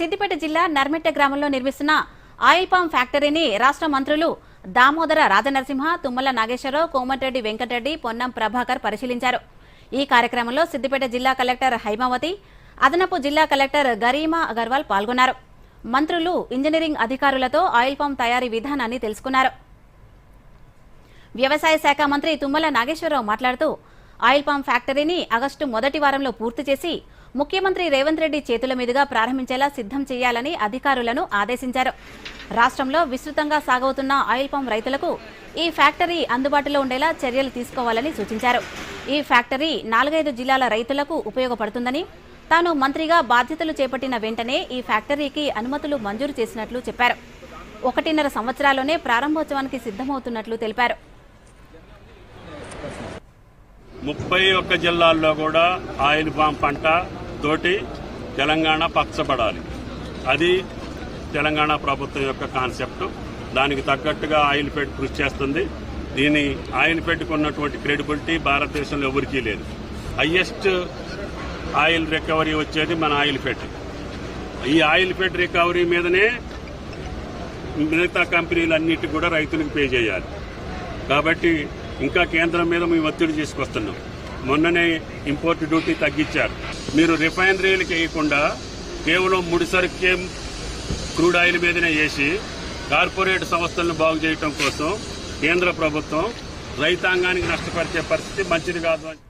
సిద్దిపేట జిల్లా నర్మెట్ట గ్రామంలో నిర్మిస్తున్న ఆయిల్ పామ్ ఫ్యాక్టరీని రాష్ట్ర మంత్రులు దామోదర రాజనరసింహ తుమ్మల నాగేశ్వరరావు కోమటిరెడ్డి వెంకటరెడ్డి పొన్నం ప్రభాకర్ పరిశీలించారు. ఈ కార్యక్రమంలో సిద్దిపేట జిల్లా కలెక్టర్ హైమావతి అదనపు జిల్లా కలెక్టర్ గరీమా అగర్వాల్ పాల్గొన్నారు. మంత్రులు ఇంజనీరింగ్ అధికారులతో ఆయిల్ పామ్ తయారీ విధానాన్ని తెలుసుకున్నారు. వ్యవసాయ శాఖ మంత్రి తుమ్మల నాగేశ్వరరావు మాట్లాడుతూ ఆయిల్ పామ్ ఫ్యాక్టరీని ఆగస్టు మొదటి వారంలో పూర్తి చేసి ముఖ్యమంత్రి రేవంత్ రెడ్డి చేతుల మీదుగా ప్రారంభించేలా సిద్ధం చేయాలని అధికారులను ఆదేశించారు. రాష్ట్రంలో విస్తృతంగా సాగవుతున్న ఆయిల్ పామ్ రైతులకు ఈ ఫ్యాక్టరీ అందుబాటులో ఉండేలా చర్యలు తీసుకోవాలని సూచించారు. ఈ ఫ్యాక్టరీ నాలుగైదు జిల్లాల రైతులకు ఉపయోగపడుతుందని తాను మంత్రిగా బాధ్యతలు చేపట్టిన వెంటనే ఈ ఫ్యాక్టరీకి అనుమతులు మంజూరు చేసినట్లు చెప్పారు. ఒకటిన్నర సంవత్సరాల్లోనే ప్రారంభోత్సవానికి సిద్ధమవుతున్నట్లు తెలిపారు. ముప్పై ఒక్క జిల్లాల్లో కూడా ఆయిల్ పామ్ పంట తోటి తెలంగాణ పచ్చబడాలి. అది తెలంగాణ ప్రభుత్వం యొక్క కాన్సెప్ట్. దానికి తగ్గట్టుగా ఆయిల్ ఫెడ్ కృషి చేస్తుంది. దీని ఆయిల్ పెట్టుకున్నటువంటి ఉన్నటువంటి క్రెడిబిలిటీ భారతదేశంలో ఎవరికీ లేదు. హయ్యెస్ట్ ఆయిల్ రికవరీ వచ్చేది మన ఆయిల్ పెట్ ఈ ఆయిల్ పెట్ రికవరీ మీదనే మిగతా కంపెనీలన్నిటి కూడా రైతులకు పే చేయాలి. కాబట్టి ఇంకా కేంద్రం మీద మేము ఒత్తిడి తీసుకొస్తున్నాం. మొన్ననే ఇంపోర్ట్ డ్యూటీ తగ్గించారు. మీరు రిఫైనరీలకు వేయకుండా కేవలం ముడిసరుకే క్రూడ్ ఆయిల్ మీదనే వేసి కార్పొరేట్ సంస్థలను బాగు చేయటం కోసం కేంద్ర ప్రభుత్వం రైతాంగానికి నష్టపరిచే పరిస్థితి మంచిది కాదు అని